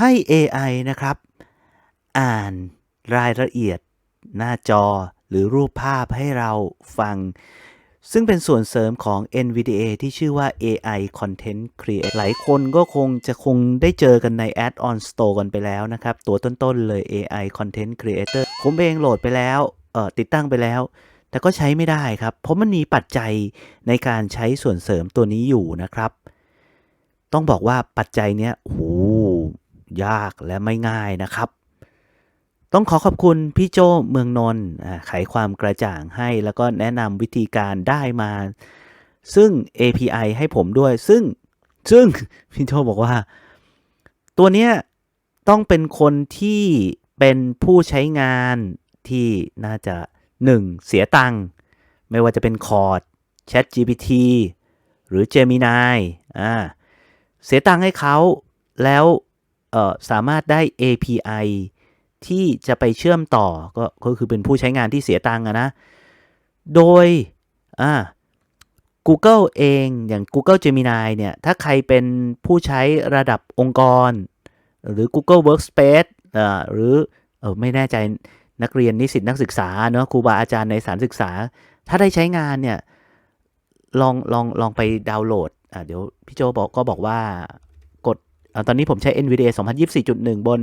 ให้ AI นะครับ อ่านรายละเอียดหน้าจอหรือรูปภาพให้เราฟัง ซึ่งเป็นส่วนเสริมของ NVDA ที่ชื่อว่า AI Content Creator หลายคนก็คงจะคงได้เจอกันใน Add-on Store กันไปแล้วนะครับ ตัวต้นๆเลย AI Content Creator ผมเองโหลดไปแล้วเออติดตั้งไปแล้ว แต่ก็ใช้ไม่ได้ครับ เพราะมันมีปัจจัยในการใช้ส่วนเสริมตัวนี้อยู่นะครับ ต้องบอกว่าปัจจัยเนี้ยโอ้ ยากและไม่ง่ายนะครับ ต้องขอขอบคุณพี่โจเมืองนนท์ไขความกระจ่างให้แล้วก็แนะนำวิธีการได้มา ซึ่ง API ให้ผมด้วย ซึ่งซึ่งพี่โจบอกว่า ตัวเนี้ยต้องเป็นคนที่เป็นผู้ใช้งานที่น่าจะ 1. เสียตังค์ไม่ว่าจะเป็นคอร์ด Chat GPT หรือ Gemini อ่าเสียตังค์ให้เขาแล้ว สามารถได้ API ที่จะไปเชื่อมต่อก็คือเป็นผู้ใช้งานที่เสียตังค์อะนะ โดยอ่า Google เองอย่าง Google Gemini เนี่ย ถ้าใครเป็นผู้ใช้ระดับองค์กร หรือ Google Workspace อ่าหรือเออไม่แน่ใจนักเรียนนิสิตนักศึกษาเนาะครูบาอาจารย์ในสถารศึกษา ถ้าได้ใช้งานเนี่ย ลองลองลองไปดาวน์โหลดอ่าเดี๋ยวพี่โจบอกก็บอกว่า ตอนนี้ผมใช้ NVDA 2024.1 บน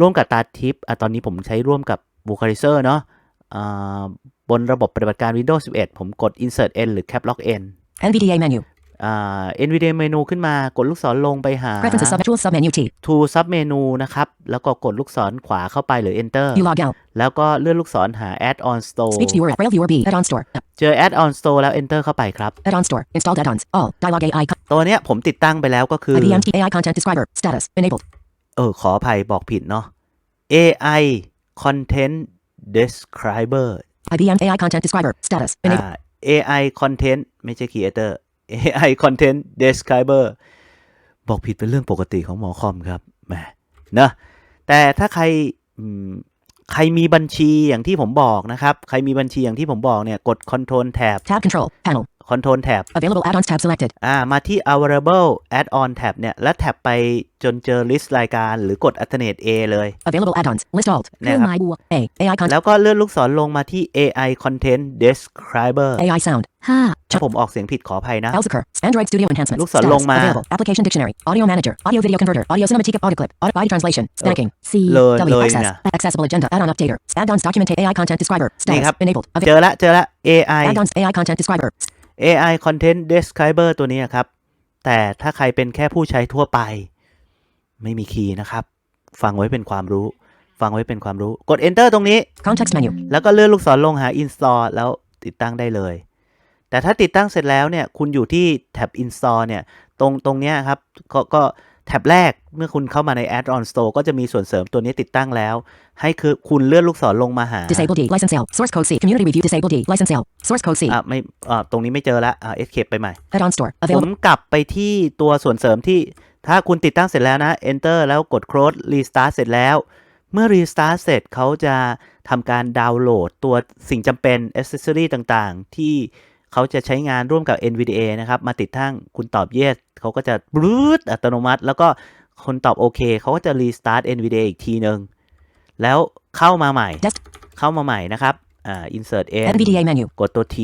ร่วมกับตาทิปตอนนี้ผมใช้ร่วมกับ Vocalizer เนาะบนระบบปฏิบัติการ Windows 11 ผมกด Insert N หรือ Cap Lock N NVDA menu. อ่า NVIDIA เมนูขึ้นมากดลูกศรลงไปหา Preferences sub tool submenu T. To Sub เมนูนะครับ แล้วก็กดลูกศรขวาเข้าไปหรือ Enter You log out. แล้วก็เลื่อนลูกศรหา Add-on Store Speech viewer. Braille viewer B. Add-on store. เจอ Add-on Store แล้ว Enter เข้าไปครับ Add-on store. Installed add-ons. All. Dialog AI. con- ตัวเนี้ยผมติดตั้งไปแล้วก็คือ IBM T AI content describer. Status. Enabled. เออ ขออภัยบอกผิดเนาะ AI Content Describer IBM AI content describer. Status. อ่า Enabled. AI Content ไม่ใช่ Creator AI Content Describer บอกผิดเป็นเรื่องปกติของหมอคอมครับแหมเนอะแต่ถ้าใครใครมีบัญชีอย่างที่ผมบอกนะครับ ใครมีบัญชีอย่างที่ผมบอกเนี่ย กด Control Tab Tab control. Panel. Control Tab Available add-ons tab selected. อ่ามาที่ Available Add-on Tab เนี่ย แล้วแท็บไปจนเจอ list รายการ หรือกด Alternate A เลย Available add-ons. List alt. เนี่ยครับ Film my A. AI content. แล้วก็เลื่อนลูกศรลงมาที่ AI Content Describer AI sound. ถ้าผมออกเสียงผิดขออภัยนะ Elsecar. Android Studio enhancements. ลูกศร Status. ลงมา Available. Application dictionary. Audio manager. Audio video converter. Audio cinematic audio clip. Audio body translation. Stacking. C. เลย W. เลย Access. นะ Accessible agenda. Add-on updater. Add-ons document AI content describer. นี่ Status. ครับ Enabled. เจอละเจอละ AI Add-ons AI content describer. AI Content Describer ตัวนี้ครับ แต่ถ้าใครเป็นแค่ผู้ใช้ทั่วไป ไม่มีคีย์นะครับ ฟังไว้เป็นความรู้ ฟังไว้เป็นความรู้ กด Enter ตรงนี้ Context menu. แล้วก็เลื่อนลูกศรลงหา Install แล้วติดตั้งได้เลย แต่ถ้าติดตั้งเสร็จแล้วเนี่ย คุณอยู่ที่แท็บ Install เนี่ย ตรงตรงเนี้ยครับ ก็ก็ แท็บแรกเมื่อคุณเข้ามาใน Add-on Store ก็จะมีส่วนเสริมตัวนี้ติดตั้งแล้ว ให้คือคุณเลื่อนลูกศรลงมาหา Disable D. License sale. Source code C. Community review. Disable D. License sale. Source code C. อะไม่อะตรงนี้ไม่เจอละอะ Escape ไปใหม่ Add-on store. ผม Available. กลับไปที่ตัวส่วนเสริมที่ถ้าคุณติดตั้งเสร็จแล้วนะ Enter แล้วกด Close Restart เสร็จแล้ว เมื่อ Restart เสร็จเขาจะทำการดาวน์โหลดตัวสิ่งจำเป็น Accessory ต่างๆ ที่ เขาจะใช้งานร่วมกับ NVDA นะครับ มาติดตั้งคุณตอบ Yes เขาก็จะบรูดอัตโนมัติ แล้วก็คนตอบโอเคเขาก็จะ Restart NVDA อีกทีหนึ่งแล้วเข้ามาใหม่ Desk. เข้ามาใหม่นะครับอ่า Insert N NVDA menu. กดตัว T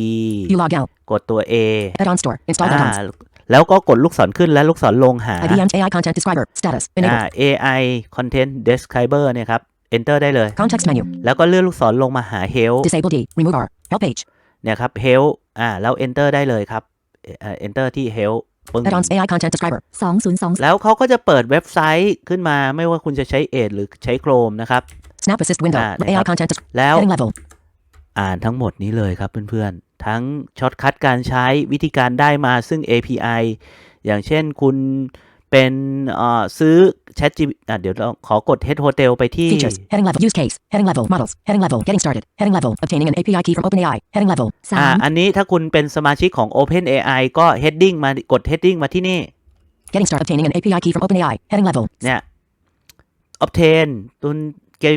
You log out. กดตัว A Add-on store. Installed อ่า add-ons. แล้วก็กดลูกศรขึ้นและลูกศรลงหา IBM AI content describer. Status. อ่า Enabled. AI Content Describer เนี่ยครับ Enter ได้เลย Context menu. แล้วก็เลื่อนลูกศรลงมาหา Help Disable D. Remove R. Help page. เนี่ยครับ Help อ่าแล้ว Enter ได้เลยครับเอ่อ Enter ที่ Help ปึ้ง Add-ons AI content describer. 202. แล้วเขาก็จะเปิดเว็บไซต์ขึ้นมาไม่ว่าคุณจะใช้ Edge หรือใช้ Chrome นะครับ Snap assist window. Ah, AI นะครับ content. des- แล้ว Heading level. อ่านทั้งหมดนี้เลยครับเพื่อนๆ ทั้งช็อตคัดการใช้วิธีการได้มาซึ่ง API อย่างเช่นคุณ เป็นเอ่อซื้อ Chat G อะเดี๋ยวเราขอกด Head Hotel ไปที่ Features. Heading level. Use case. Heading level. Models. Heading level. Getting started. Heading level. Obtaining an API key from OpenAI. Heading level. อ่า 3. อันนี้ถ้าคุณเป็นสมาชิกของ OpenAI ก็ heading มากด heading มาที่นี่ Getting started. Obtaining an API key from OpenAI. Heading level. เนี่ย obtain ตุน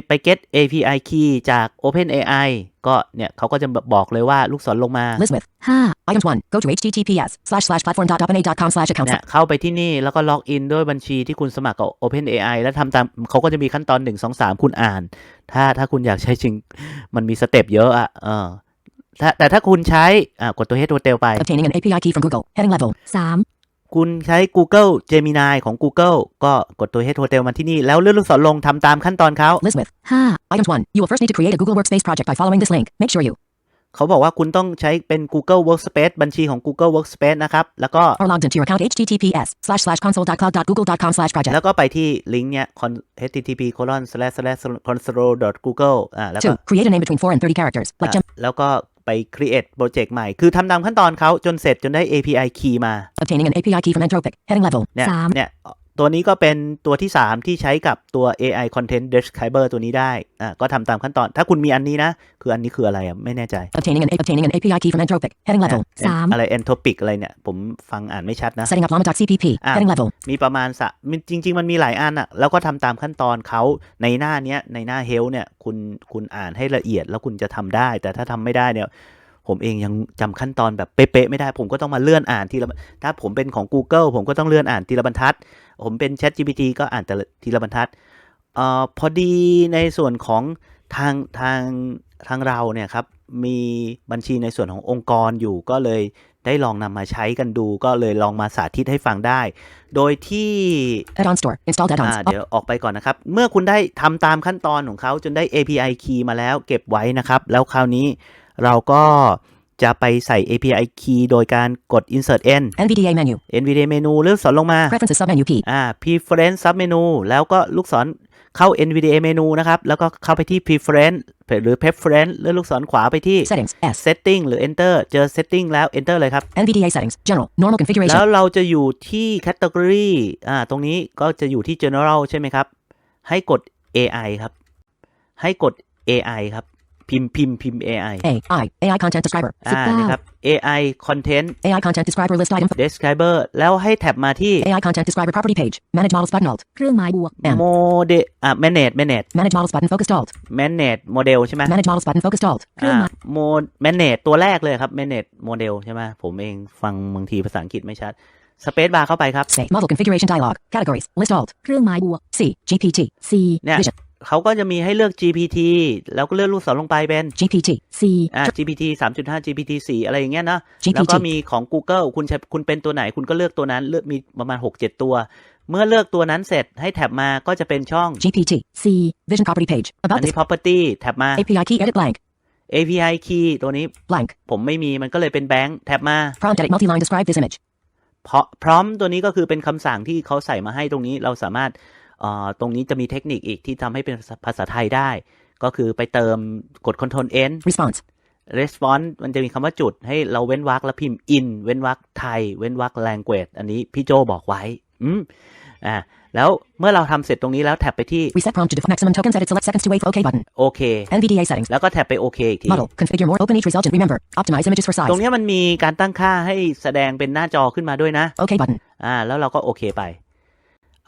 ไป get API key จาก OpenAI ก็เนี่ยเขาก็จะบอกเลยว่าลูกศรลงมา List with. Ha. Items 1. Go to https slash slash platform.openai.com slash account. เนี่ยเข้าไปที่นี่แล้วก็ล็อกอินด้วยบัญชีที่คุณสมัครกับ OpenAI แล้วทำตามเขาก็จะมีขั้นตอน 1 2 3 คุณอ่าน ถ้าถ้าคุณอยากใช้จริง มันมีสเต็ปเยอะอะเออถ้าแต่ถ้าคุณใช้อ่ากดตัว Head Hotel ไป Obtaining an API key from Google. Heading level. 3. คุณใช้ Google Gemini ของ Google ก็กดตัว Head Hotel มาที่นี่ แล้วเลื่อนลูกศรลงทำตามขั้นตอนเขา List with. Ha. Items 1. You will first need to create a Google Workspace project by following this link. Make sure you เขาบอกว่าคุณต้องใช้เป็น Google Workspace บัญชีของ Google Workspace นะครับ แล้วก็ are logged into your account https slash slash console.cloud.google.com slash project. แล้วก็ไปที่ลิงก์เนี้ย con- http colon slash slash console google อ่าแล้วก็ 2. Create a name between 4 and 30 characters. Like อะ gem. แล้วก็ ไป create project ใหม่ คือทำตามขั้นตอนเขาจนเสร็จจนได้ API key มา Obtaining an API key from Anthropic. Heading level. เนี่ย 3. เนี่ย ตัวนี้ก็เป็นตัวที่ 3 ที่ใช้กับตัว AI content describer ตัวนี้ได้อ่าก็ทำตามขั้นตอน ถ้าคุณมีอันนี้นะ คืออันนี้คืออะไรอะ ไม่แน่ใจ Obtaining an, obtaining an API key from Anthropic. Heading level. อะ 3. อะไร entropic อะไรเนี่ย ผมฟังอ่านไม่ชัดนะ Setting up llama.cpp. Ah. Heading level. มีประมาณสะมีจริง ๆ มันมีหลายอันอะแล้วก็ทำตามขั้นตอนเขาในหน้าเนี้ยในหน้าเฮลเนี่ย คุณคุณอ่านให้ละเอียดแล้วคุณจะทำได้ แต่ถ้าทำไม่ได้เนี่ย ผมเองยังจำขั้นตอนแบบเป๊ะๆไม่ได้ ผมก็ต้องมาเลื่อนอ่านทีละถ้าผมเป็นของ Google ผมก็ต้องเลื่อนอ่านทีละบรรทัด ผมเป็น Chat GPT ก็อ่านแต่ละทีละบรรทัดเอ่อพอดีในส่วนของทางทางทางเราเนี่ยครับมีบัญชีในส่วนขององค์กรอยู่ก็เลยได้ลองนำมาใช้กันดู ก็เลยลองมาสาธิตให้ฟังได้ โดยที่ Add-on store. Installed add-ons. อ่าเดี๋ยวออกไปก่อนนะครับ เมื่อคุณได้ทำตามขั้นตอนของเขาจนได้ API key มาแล้วเก็บไว้นะครับ แล้วคราวนี้ เราก็จะไปใส่ API key โดยการกด insert n NVDA menu. NVDA เมนูเลื่อนสอนลงมา Preferences submenu P. อ่า preference sub menu แล้วก็ลูกศรเข้า NVDA เมนูนะครับ แล้วก็เข้าไปที่ preference หรือ preference เลื่อนลูกศรขวาไปที่ Settings. S. setting หรือ enter เจอ setting แล้ว enter เลยครับ NVDA settings. General. Normal แล้ว configuration. เราจะอยู่ที่ category อ่า ตรงนี้ก็จะอยู่ที่ general ใช่ไหมครับ ให้กด AI ครับ ให้กด AI ครับ พิมพ์พิมพ์พิมพ์ AI A. I. AI content describer. อ่านะครับ AI content AI content describer list item. describer แล้วให้แท็บมาที่ AI content describer property page. Manage models button alt. เครื่องหมายบวก M. model อ่า manage manage Manage models button focused alt. manage model ใช่ไหม Manage models button focused alt. เครื่องหมายโม manage ตัวแรกเลยครับ manage model ใช่ไหมผมเองฟังบางทีภาษาอังกฤษไม่ชัด space bar เข้าไปครับ Say. Model configuration dialog. Categories. List alt. เครื่องหมายบวก C. GPT. C. เนี่ย Vision. เขาก็จะมีให้เลือก GPT แล้วก็เลื่อนลูกศรลงไปเป็น GPT. C. อ่า GPT 3.5 GPT 4 อะไรอย่างเงี้ยนะ GPT แล้วก็มีของ Google คุณใช้คุณเป็นตัวไหนคุณก็เลือกตัวนั้นเลือกมีประมาณ 6-7 ตัว เมื่อเลือกตัวนั้นเสร็จให้แท็บมาก็จะเป็นช่อง GPT. C. Vision property page. อั About น this. นี้ property แท็บมา API key edit blank. API key ตัวนี้ Blank. ผมไม่มีมันก็เลยเป็นแบงค์แท็บมา Prompt edit multi-line describe this image. เพราะพร้อมตัวนี้ก็คือเป็นคำสั่งที่เขาใส่มาให้ตรงนี้เราสามารถเอ่อ ตรงนี้จะมีเทคนิคอีกที่ทำให้เป็นภาษาไทยได้ ก็คือไปเติมกด Ctrl N Response. response มันจะมีคำว่าจุดให้เราเว้นวรรคแล้วพิมพ์ in เว้นวรรคไทย เว้นวรรค language อันนี้พี่โจบอกไว้ อืมอ่าแล้วเมื่อเราทำเสร็จตรงนี้แล้วแท็บไปที่ Reset prompt to default maximum tokens edit select seconds to wait for OK button. โอเค NVDA settings. แล้วก็แท็บไปโอเคอีกที Model. Configure more open each result and remember. Optimize images for ตรง size. เนี้ยมันมีการตั้งค่าให้แสดงเป็นหน้าจอขึ้นมาด้วยนะ OK button. อ่าแล้วเราก็โอเคไป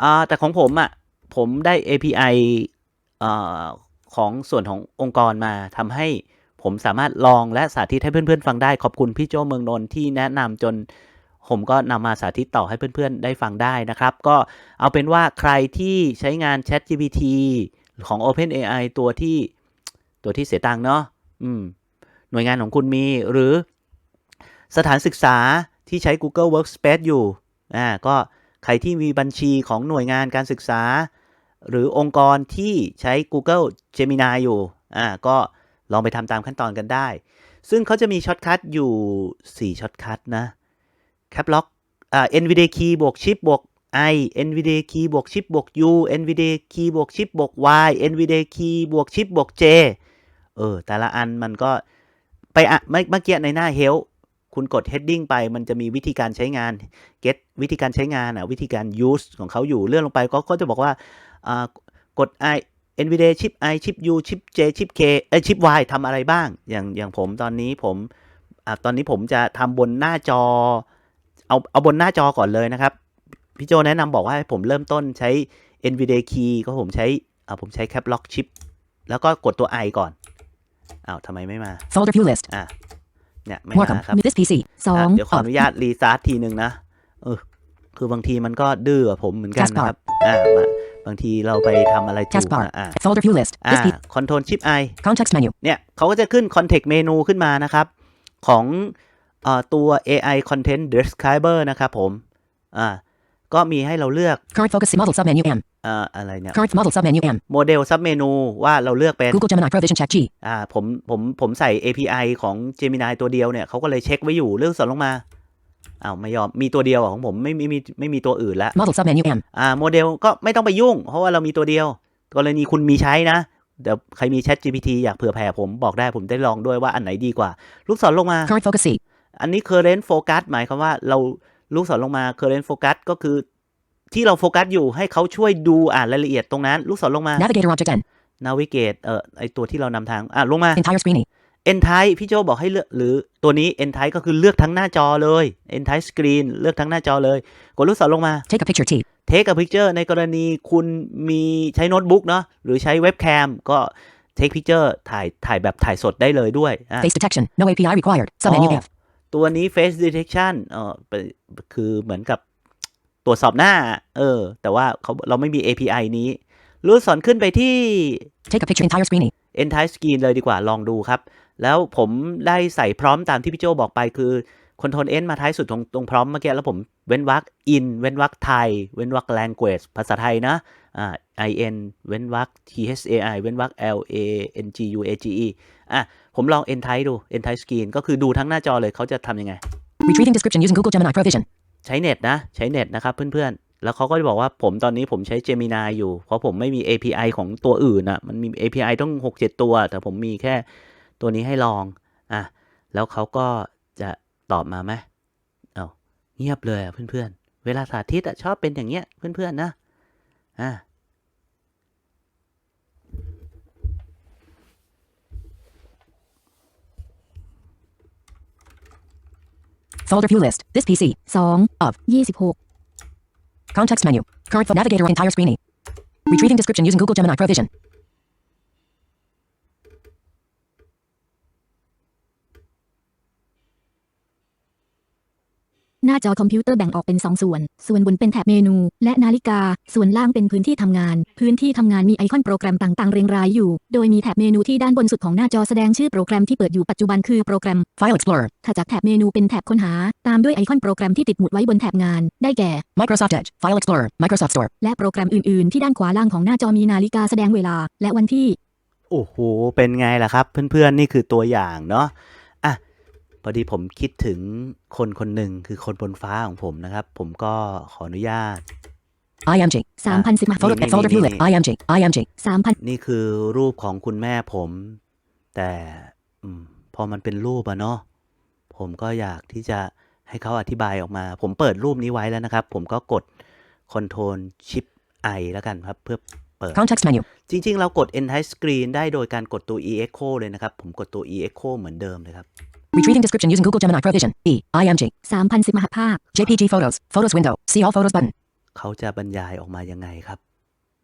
อ่าแต่ของผมอะ ผมได้ API อ่าของส่วนขององค์กรมาทำให้ผมสามารถลองและสาธิตให้เพื่อนๆ ฟังได้ ขอบคุณพี่โจเมืองนนท์ที่แนะนำจนผมก็นำมาสาธิตต่อให้เพื่อนๆ ได้ฟังได้นะครับ ก็เอาเป็นว่าใครที่ใช้งาน ChatGPT ของ OpenAI ตัวที่ตัวที่เสียตังค์เนาะอืม หน่วยงานของคุณมี หรือสถานศึกษาที่ใช้ Google Workspace อยู่ อ่า ก็ ใครที่มีบัญชีของหน่วยงานการศึกษา หรือองค์กรที่ใช้ Google Gemini อยู่อ่าก็ลองไปทำตามขั้นตอนกันได้ ซึ่งเขาจะมีช็อตคัทอยู่ 4ช็อตคัทนะแคปล็อกอ่า NVDA key บวกชิปบวก i NVDA key บวกชิปบวก u NVDA key บวกชิปบวก y NVDA key บวกชิปบวก j เออ แต่ละอันมันก็ไปอะเมื่อเมื่อกี้ในหน้า help คุณกด heading ไปมันจะมีวิธีการใช้งาน get วิธีการใช้งานอะวิธีการ use ของเขาอยู่เลื่อนลงไปก็ก็จะบอกว่าอ่ากด i NVIDIA ชิป i ชิป u ชิป j ชิป k เอ้ยชิป y ทำอะไรบ้าง อย่างอย่างผมตอนนี้ผมอ่าตอนนี้ผมจะทำบนหน้าจอ เอาเอาบนหน้าจอก่อนเลยนะครับ พี่โจแนะนำบอกว่าให้ผมเริ่มต้นใช้ NVIDIA key ก็ผมใช้อ่าผมใช้ cap lock chip แล้วก็กดตัว i ก่อนอ้าวทำไมไม่มา Folder view list. อะ เนี่ยไม่ Wacom. มาครับ This PC. อะ Song. เดี๋ยวขออ Of. นุญาตรีสตาร์ททีหนึ่งนะเออคือบางทีมันก็ดื้อกับผมเหมือนกันนะครับอ่ามาบางทีเราไปทำอะไรถูก Taskbar. นะอ่า Folder view list. อ่า This PC. คอนโทรลชิป i Context menu. เนี่ยเขาก็จะขึ้น context menu ขึ้นมานะครับ ของเอ่อตัว AI content describer นะครับผมอ่า ก็มีให้เราเลือก Current focus model submenu M. เอ่ออะไรเนี่ย Current model submenu M. โมเดล sub menu ว่าเราเลือกเป็น Google Gemini Pro Vision Check G. อ่าผมผมผมใส่ API ของ Gemini ตัวเดียวเนี่ยเขาก็เลยเช็คไว้อยู่เลือกสอนลงมาอ้าวไม่ยอมมีตัวเดียวอะของผมไม่ไม่มีไม่มีตัวอื่นแล้ว Model submenu M. อ่าโมเดลก็ไม่ต้องไปยุ่ง เพราะว่าเรามีตัวเดียว กรณีคุณมีใช้นะเดี๋ยวใครมี Chat GPT อยากเผื่อแผ่ผมบอกได้ผมได้ลองด้วยว่าอันไหนดีกว่า ลูกศรลงมา Current focus C. อันนี้ current focus หมายความว่าเรา ลูกศรลงมา current focus ก็คือที่เราโฟกัสอยู่ให้เขาช่วยดูอ่านรายละเอียดตรงนั้น ลูกศรลงมา Navigator object N. navigate เอ่อไอตัวที่เรานำทางอะลงมา Entire screen E. entire พี่โจบอกให้เลือกหรือตัวนี้ entire ก็คือเลือกทั้งหน้าจอเลย entire screen เลือกทั้งหน้าจอเลย กดลูกศรลงมา Take a picture T. take a picture ในกรณีคุณมีใช้โน้ตบุ๊กเนาะหรือใช้เว็บแคมก็ take picture ถ่ายถ่ายแบบถ่ายสดได้เลยด้วยอะ Face detection. No API required. Submenu Oh. F. ตัวนี้ face detection เออเป็นคือเหมือนกับตรวจสอบหน้า เออ แต่ว่าเขาเราไม่มี API นี้ลูกศรขึ้นไปที่ Take a picture entire screen E. entire screen เลยดีกว่าลองดูครับ แล้วผมได้ใส่พร้อมตามที่พี่โจบอกไปคือ Ctrl N มาท้ายสุดตรงตรงพร้อมเมื่อกี้แล้วผมเว้นวรรค in เว้นวรรคไทย เว้นวรรค language ภาษาไทยนะอ่า in เว้นวรรค thai เว้นวรรค l a n g u a g e อะ ผมลอง entire ดู entire screen ก็คือดูทั้งหน้าจอเลยเขาจะทำยังไง Retrieving description using Google Gemini Pro Vision. ใช้เน็ตนะ ใช้เน็ตนะครับเพื่อนๆ แล้วเขาก็จะบอกว่าผมตอนนี้ผมใช้ Gemini อยู่ เพราะผมไม่มี API ของตัวอื่นอะ มันมี API ต้อง 6-7 ตัว แต่ผมมีแค่ตัวนี้ให้ลอง อะ แล้วเขาก็จะตอบมาไหมเอาเงียบเลยอะเพื่อนๆ เวลาสาธิตอะชอบเป็นอย่างเงี้ยเพื่อนๆนะ อะ Folder view list. This PC. 2 Of. 26 Context menu. Current navigator entire screen. Retrieving description using Google Gemini Pro Vision. หน้าจอคอมพิวเตอร์แบ่งออกเป็น 2 ส่วน ส่วนบนเป็นแถบเมนู และนาฬิกา ส่วนล่างเป็นพื้นที่ทำงาน พื้นที่ทำงานมีไอคอนโปรแกรมต่างๆ เรียงรายอยู่ โดยมีแถบเมนูที่ด้านบนสุดของหน้าจอแสดงชื่อโปรแกรมที่เปิดอยู่ปัจจุบันคือโปรแกรม File Explorer. ถัดจากแถบเมนูเป็นแถบค้นหา ตามด้วยไอคอนโปรแกรมที่ติดหมุดไว้บนแถบงาน ได้แก่ Microsoft Edge. File Explorer. Microsoft Store. และโปรแกรมอื่นๆ ที่ด้านขวาล่างของหน้าจอมีนาฬิกาแสดงเวลา และวันที่ โอ้โห เป็นไงล่ะครับ เพื่อนๆ นี่คือตัวอย่างเนาะ อะพอดีผมคิดถึงคนคนหนึ่งคือคนบนฟ้าของผมนะครับ ผมก็ขออนุญาต IMG. 3,010 Folder, Nee, nee, folder view nee, list. nee. IMG. IMG. 3,000นี่คือรูปของคุณแม่ผม แต่อมพอมันเป็นรูปอะเนาะผมก็อยากที่จะให้เขาอธิบายออกมา ผมเปิดรูปนี้ไว้แล้วนะครับ ผมก็กด Ctrl Shift I แล้วกันครับ เพื่อเปิด Context menu. จริง ๆ เรากด Entire Screen ได้โดยการกดตัว E Echo เลยนะครับ ผมกดตัว E Echo เหมือนเดิมเลยครับ Retrieving description using Google Gemini Pro Vision. E. IMG. 3,010มหภาพ JPG photos. Photos window. See all photos button. เขาจะบรรยายออกมายังไงครับ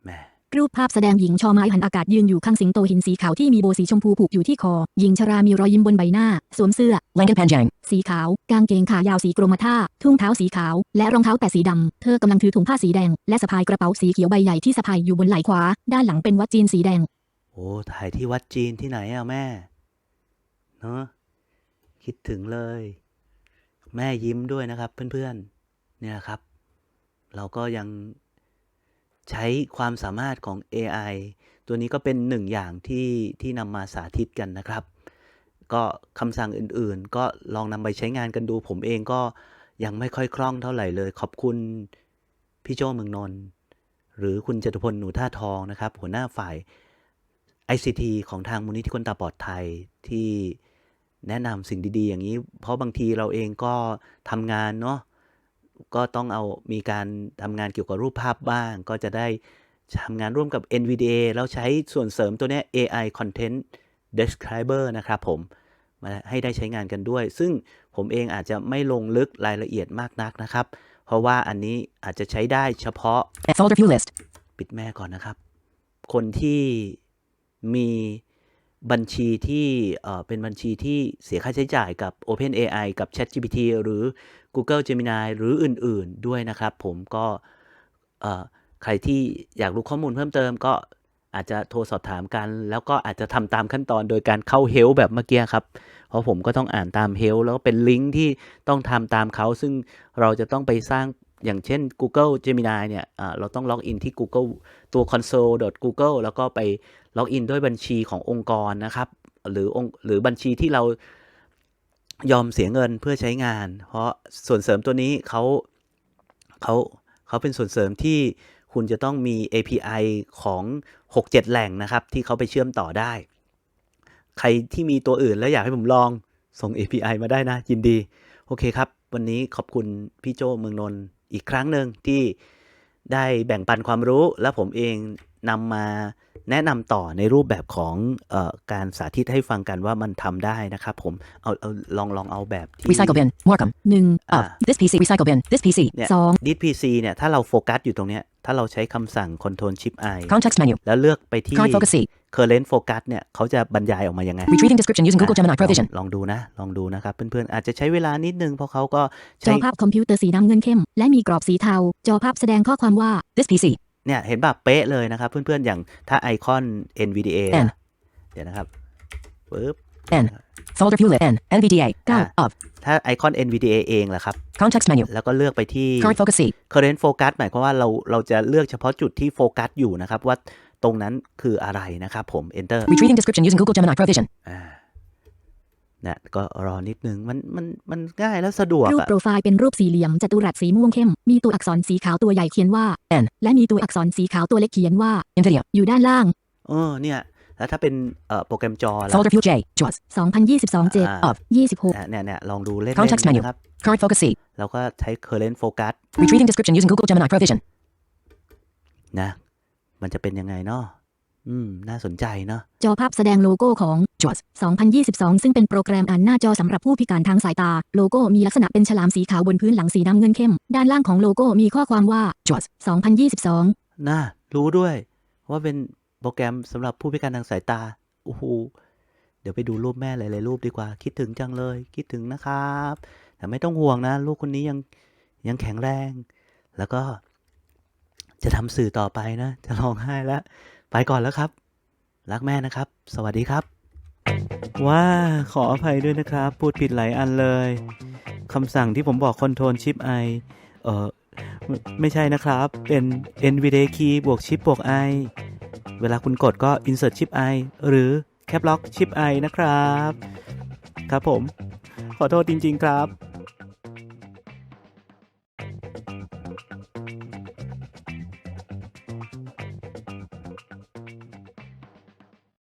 แหม รูปภาพแสดงหญิงชอไม้หันอากาศยืนอยู่ข้างสิงโตหินสีขาวที่มีโบสีชมพูผูกอยู่ที่คอ หญิงชรามีรอยยิ้มบนใบหน้า สวมเสื้อ Langan Panjang. สีขาว กางเกงขายาวสีกรมท่า ทุ่งเท้าสีขาว และรองเท้าแตะสีดำ เธอกำลังถือถุงผ้าสีแดง และสะพายกระเป๋าสีเขียวใบใหญ่ที่สะพายอยู่บนไหล่ขวา ด้านหลังเป็นวัดจีนสีแดง โอ้ ถ่ายที่วัดจีนที่ไหนอะแม่ เนอะ คิดถึงเลย แม่ยิ้มด้วยนะครับ เพื่อนๆ เนี่ยครับ เราก็ยังใช้ความสามารถของ AI ตัวนี้ก็เป็นหนึ่งอย่างที่ที่นำมาสาธิตกันนะครับ ก็คำสั่งอื่นๆ ก็ลองนำไปใช้งานกันดู ผมเองก็ยังไม่ค่อยคล่องเท่าไหร่เลย ขอบคุณพี่โจเมืองนนท์หรือคุณจตุพลหนูท่าทองนะครับ หัวหน้าฝ่าย ICT ของทางมูลนิธิคนตาบอดไทยที่ แนะนำสิ่งดี ๆ อย่างนี้ เพราะบางทีเราเองก็ทำงานเนาะก็ต้องเอามีการทำงานเกี่ยวกับรูปภาพบ้าง ก็จะได้ทำงานร่วมกับ NVDA แล้วใช้ส่วนเสริมตัวเนี้ย AI Content Describer นะครับผมมาให้ได้ใช้งานกันด้วย ซึ่งผมเองอาจจะไม่ลงลึกรายละเอียดมากนักนะครับ เพราะว่าอันนี้อาจจะใช้ได้เฉพาะ Folder view list. ปิดแม่ก่อนนะครับ คนที่มี บัญชีที่เป็นบัญชีที่เสียค่าใช้จ่ายกับ OpenAI กับ ChatGPT หรือ Google Gemini หรืออื่นๆด้วยนะครับ ผมก็ใครที่อยากรู้ข้อมูลเพิ่มเติมก็อาจจะโทรสอบถามกัน แล้วก็อาจจะทำตามขั้นตอนโดยการเข้า Help แบบเมื่อกี้ครับ เพราะผมก็ต้องอ่านตาม Help แล้วก็เป็นลิงก์ที่ต้องทำตามเขา ซึ่งเราจะต้องไปสร้าง อย่างเช่น Google Gemini เนี่ยเราต้องล็อกอินที่ Google ตัว console.google แล้วก็ไปล็อกอินด้วยบัญชีขององค์กรนะครับ หรือองหรือบัญชีที่เรายอมเสียเงินเพื่อใช้งาน เพราะส่วนเสริมตัวนี้เขาเขาเขาเป็นส่วนเสริมที่คุณจะต้องมี API ของ 6-7 แหล่งนะครับ ที่เขาไปเชื่อมต่อได้ ใครที่มีตัวอื่นแล้วอยากให้ผมลองส่ง API มาได้นะ ยินดี โอเคครับ วันนี้ขอบคุณพี่โจเมืองนนท์ อีกครั้งหนึ่งที่ได้แบ่งปันความรู้และผมเองนำมา แนะนำต่อในรูปแบบของเออการสาธิตให้ฟังกันว่ามันทำได้นะครับผมเอาเอาลองลองเอาแบบที่ Recycle bin. Markham. หนึ่ง Of. This PC. Recycle bin. This PC. เนี่ยสองดิสพีซีเนี่ยถ้าเราโฟกัสอยู่ตรงเนี้ยถ้าเราใช้คำสั่ง Control Shift I Context menu. แล้วเลือกไปที่ Current focus C. Current Focus เนี่ยเขาจะบรรยายออกมายังไง Retrieving description using Google Gemini ล Pro อง Vision. ลองดูนะ ลองดูนะครับ เพื่อนๆ อาจจะใช้เวลานิดนึง เพราะเขาก็จใช้อภาพคอมพิวเตอร์สีน้ำเงินเข้ม และมีกรอบสีเทา จอภาพแสดงข้อความว่า This PC. เนี่ยเห็นแบบเป๊ะเลยนะครับ เพื่อนๆ อย่างถ้าไอคอน NVDA นะ N เดี๋ยวนะครับปึ๊บ N. Folder view lit. N. NVDA. Ah. Of. ถ้าไอคอน NVDA เองล่ะครับ Context menu. แล้วก็เลือกไปที่ Current focus C. current focus หมายความว่าเราเราจะเลือกเฉพาะจุดที่โฟกัสอยู่นะครับ ว่าตรงนั้นคืออะไรนะครับผม enter Retrieving description using Google Gemini Pro Vision. อ่าเนี่ยก็รอนิดนึงมันมันมันง่ายแล้วสะดวกรูปอะโปรไฟล์เป็นรูปสี่เหลี่ยมจัตุรัสสีม่วงเข้ม มีตัวอักษรสีขาวตัวใหญ่เขียนว่า N และมีตัวอักษรสีขาวตัวเล็กเขียนว่า NVIDIA. อยู่ด้านล่างเออเนี่ยแล้วถ้าเป็นเอ่อโปรแกรมจอล่ะ Folder view J. JAWS. 2022 7อ่า Of. 26เนี่ยเนี่ยเนี่ยลองดูเล่น Context ๆ menu นะครับ Current focus C. แล้วก็ใช้ current focus Retrieving description using Google Gemini Pro Vision. นะ มันจะเป็นยังไงเนาะ อืม น่าสนใจเนาะ จอภาพแสดงโลโก้ของ JAWS. 2022 ซึ่งเป็นโปรแกรมอ่านหน้าจอสำหรับผู้พิการทางสายตา โลโก้มีลักษณะเป็นฉลามสีขาวบนพื้นหลังสีน้ำเงินเข้ม ด้านล่างของโลโก้มีข้อความว่า JAWS. 2022 น่า รู้ด้วย ว่าเป็นโปรแกรมสำหรับผู้พิการทางสายตา โอ้โห เดี๋ยวไปดูรูปแม่หลายๆรูปดีกว่า คิดถึงจังเลย คิดถึงนะครับ แต่ไม่ต้องห่วงนะ ลูกคนนี้ยังยังแข็งแรง แล้วก็ จะทำสื่อต่อไปนะ จะร้องไห้แล้ว ไปก่อนแล้วครับ รักแม่นะครับ สวัสดีครับ ว่าขออภัยด้วยนะครับ พูดผิดหลายอันเลยคำสั่งที่ผมบอก Control Shift I เออไม่ใช่นะครับ เป็น NVDA key บวก Shift บวก I เวลาคุณกดก็ Insert Shift I หรือ Cap Lock Shift I นะครับ ครับผม ขอโทษจริง ๆ ครับ